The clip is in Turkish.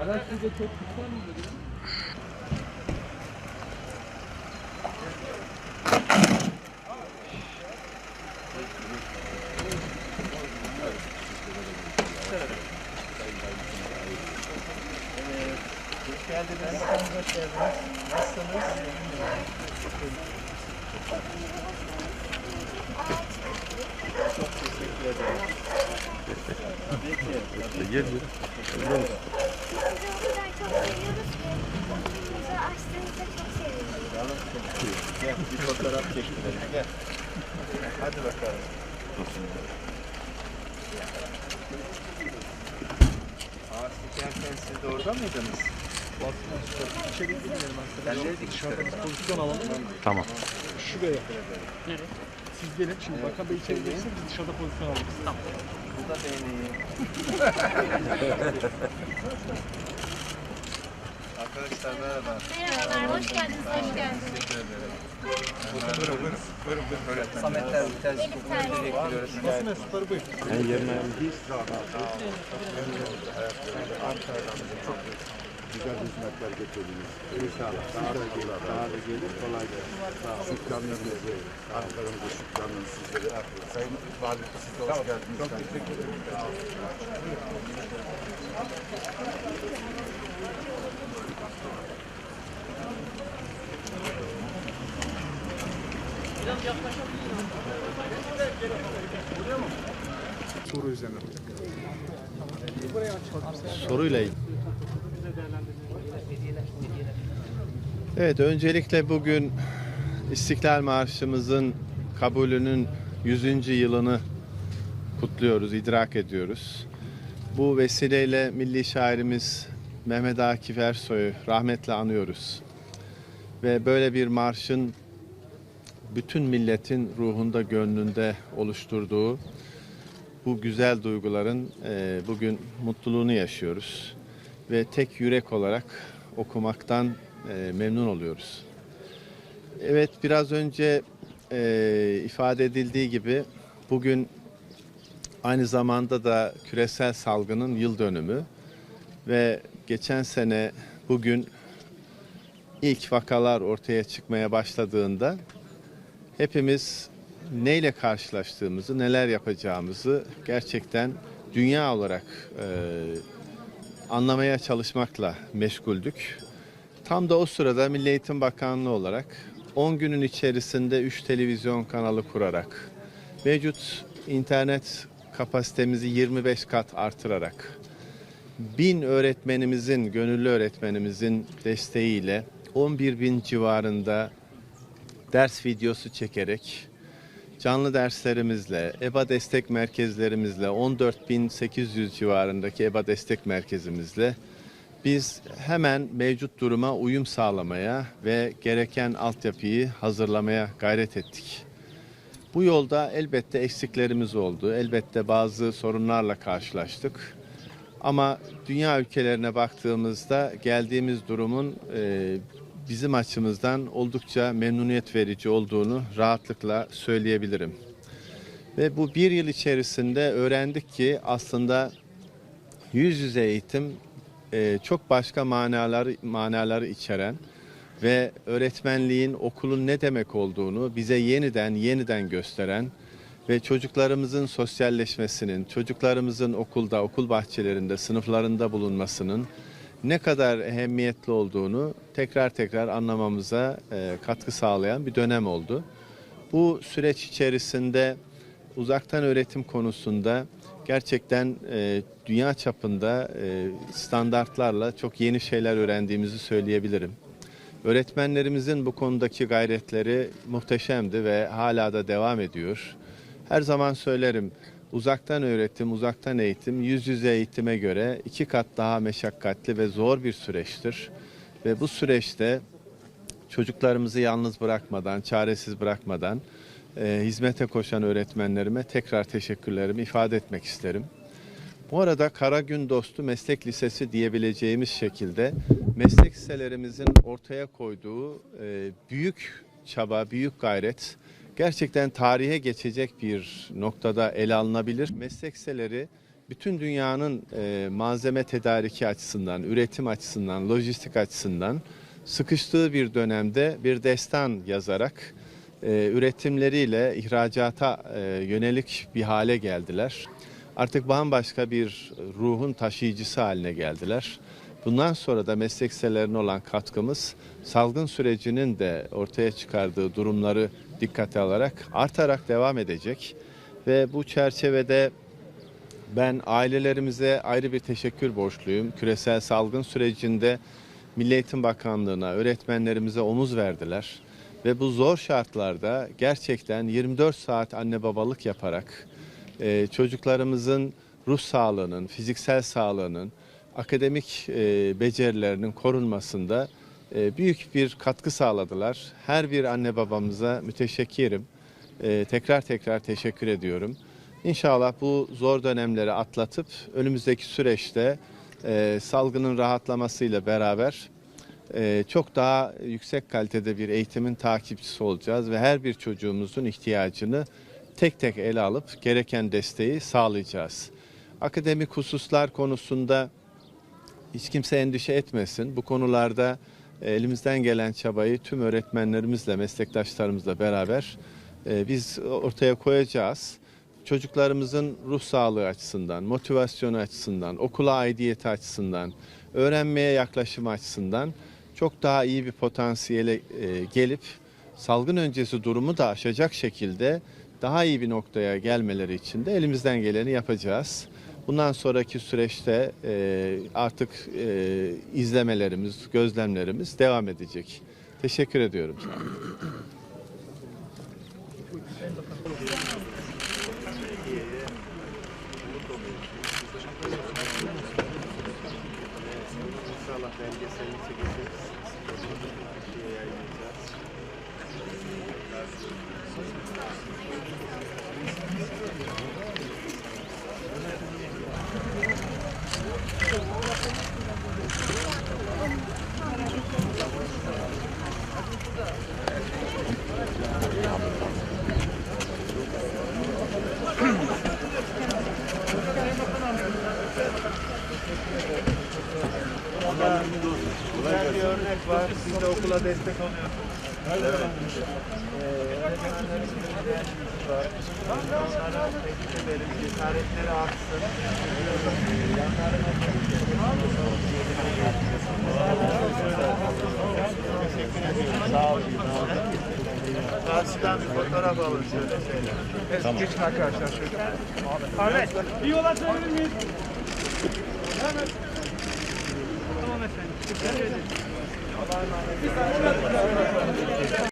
Araç size çok kısa mıdır ya? Hoş geldiniz. Hoş geldiniz. Nasılsınız? Çok teşekkür ederim. Tabii ki. Tabii ki. Sizi o kadar çok seviyoruz ki bizi açtığınızda çok sevindik. Canım çok iyi. Gel bir fotoğraf çektirelim. Gel. Hadi bakalım. Aa spikerken siz de orada mıydınız? İçeri girmeyelim aslında. Ben de dışarıda Pozisyon alalım. Tamam. Şuraya. Siz gelin. Şimdi bakan bey içeri girsin. Biz dışarıda pozisyon alırız. Tamam. Da beni. Arkadaşlar merhaba. Merhabalar, hoş geldiniz, hoş geldiniz. Teşekkür ederim. Buyurun, buyurun, buyurun, buyurun. Sametler Vites Koku'nu bekliyoruz. Basın süper buyur. Ben yerine güzel hizmetler getirdiniz. İnşallah daha da gelir, daha da gelir. Kolay gelsin. Sağ olun. Şükranlarınızı, Ankara'mıza şükranlarınızı sizlere. Sayın Valim siz de hoş geldiniz. Çok teşekkür ederim. Soru üzerine. soruyla ilgili. Evet, öncelikle bugün İstiklal Marşımızın kabulünün 100. yılını kutluyoruz, idrak ediyoruz. Bu vesileyle milli şairimiz Mehmet Akif Ersoy'u rahmetle anıyoruz. Ve böyle bir marşın bütün milletin ruhunda, gönlünde oluşturduğu bu güzel duyguların e, bugün mutluluğunu yaşıyoruz. Ve tek yürek olarak okumaktan e, memnun oluyoruz. Evet biraz önce e, ifade edildiği gibi bugün aynı zamanda da küresel salgının yıl dönümü ve geçen sene bugün ilk vakalar ortaya çıkmaya başladığında hepimiz neyle karşılaştığımızı, neler yapacağımızı gerçekten dünya olarak e, anlamaya çalışmakla meşguldük. Tam da o sırada Milli Eğitim Bakanlığı olarak 10 günün içerisinde 3 televizyon kanalı kurarak, mevcut internet kapasitemizi 25 kat artırarak, bin öğretmenimizin, gönüllü öğretmenimizin desteğiyle 11 bin civarında ders videosu çekerek canlı derslerimizle, EBA destek merkezlerimizle, 14.800 civarındaki EBA destek merkezimizle biz hemen mevcut duruma uyum sağlamaya ve gereken altyapıyı hazırlamaya gayret ettik. Bu yolda elbette eksiklerimiz oldu. Elbette bazı sorunlarla karşılaştık. Ama dünya ülkelerine baktığımızda geldiğimiz durumun e, bizim açımızdan oldukça memnuniyet verici olduğunu rahatlıkla söyleyebilirim. Ve bu bir yıl içerisinde öğrendik ki aslında yüz yüze eğitim e, çok başka manaları, manaları içeren ve öğretmenliğin okulun ne demek olduğunu bize yeniden yeniden gösteren ve çocuklarımızın sosyalleşmesinin, çocuklarımızın okulda, okul bahçelerinde, sınıflarında bulunmasının ne kadar ehemmiyetli olduğunu tekrar tekrar anlamamıza e, katkı sağlayan bir dönem oldu. Bu süreç içerisinde uzaktan öğretim konusunda gerçekten e, dünya çapında e, standartlarla çok yeni şeyler öğrendiğimizi söyleyebilirim. Öğretmenlerimizin bu konudaki gayretleri muhteşemdi ve hala da devam ediyor. Her zaman söylerim uzaktan öğretim, uzaktan eğitim yüz yüze eğitime göre iki kat daha meşakkatli ve zor bir süreçtir. Ve bu süreçte çocuklarımızı yalnız bırakmadan, çaresiz bırakmadan e, hizmete koşan öğretmenlerime tekrar teşekkürlerimi ifade etmek isterim. Bu arada Karagün Dostu Meslek Lisesi diyebileceğimiz şekilde meslek liselerimizin ortaya koyduğu e, büyük çaba, büyük gayret gerçekten tarihe geçecek bir noktada ele alınabilir. Meslek liseleri bütün dünyanın e, malzeme tedariki açısından, üretim açısından, lojistik açısından sıkıştığı bir dönemde bir destan yazarak e, üretimleriyle ihracata e, yönelik bir hale geldiler. Artık bambaşka bir ruhun taşıyıcısı haline geldiler. Bundan sonra da meslek liselerine olan katkımız salgın sürecinin de ortaya çıkardığı durumları dikkate alarak artarak devam edecek. Ve bu çerçevede ben ailelerimize ayrı bir teşekkür borçluyum. Küresel salgın sürecinde Milli Eğitim Bakanlığı'na, öğretmenlerimize omuz verdiler. Ve bu zor şartlarda gerçekten 24 saat anne babalık yaparak çocuklarımızın ruh sağlığının, fiziksel sağlığının, akademik e, becerilerinin korunmasında e, büyük bir katkı sağladılar. Her bir anne babamıza müteşekkirim. E, tekrar tekrar teşekkür ediyorum. İnşallah bu zor dönemleri atlatıp önümüzdeki süreçte salgının rahatlamasıyla beraber çok daha yüksek kalitede bir eğitimin takipçisi olacağız ve her bir çocuğumuzun ihtiyacını tek tek ele alıp gereken desteği sağlayacağız. Akademik hususlar konusunda hiç kimse endişe etmesin. Bu konularda e, elimizden gelen çabayı tüm öğretmenlerimizle, meslektaşlarımızla beraber e, biz ortaya koyacağız. Çocuklarımızın ruh sağlığı açısından, motivasyonu açısından, okula aidiyeti açısından, öğrenmeye yaklaşım açısından çok daha iyi bir potansiyele e, gelip salgın öncesi durumu da aşacak şekilde daha iyi bir noktaya gelmeleri için de elimizden geleni yapacağız. Bundan sonraki süreçte e, artık e, izlemelerimiz, gözlemlerimiz devam edecek. Teşekkür ediyorum. İnşallah belgeselini çekeceğiz. yayınlayacağız. Güzel bir örnek var. Siz de okula destek oluyorsunuz. Evet. Edelim. Cesaretleri artsın. Yanlarına Teşekkür ediyorum. Sağ olun. Karşıdan bir fotoğraf alın şöyle şeyler. Tamam. Geçin arkadaşlar şöyle. Ahmet. Bir yol açabilir miyiz? Allah'a emanet olun. 時間あります。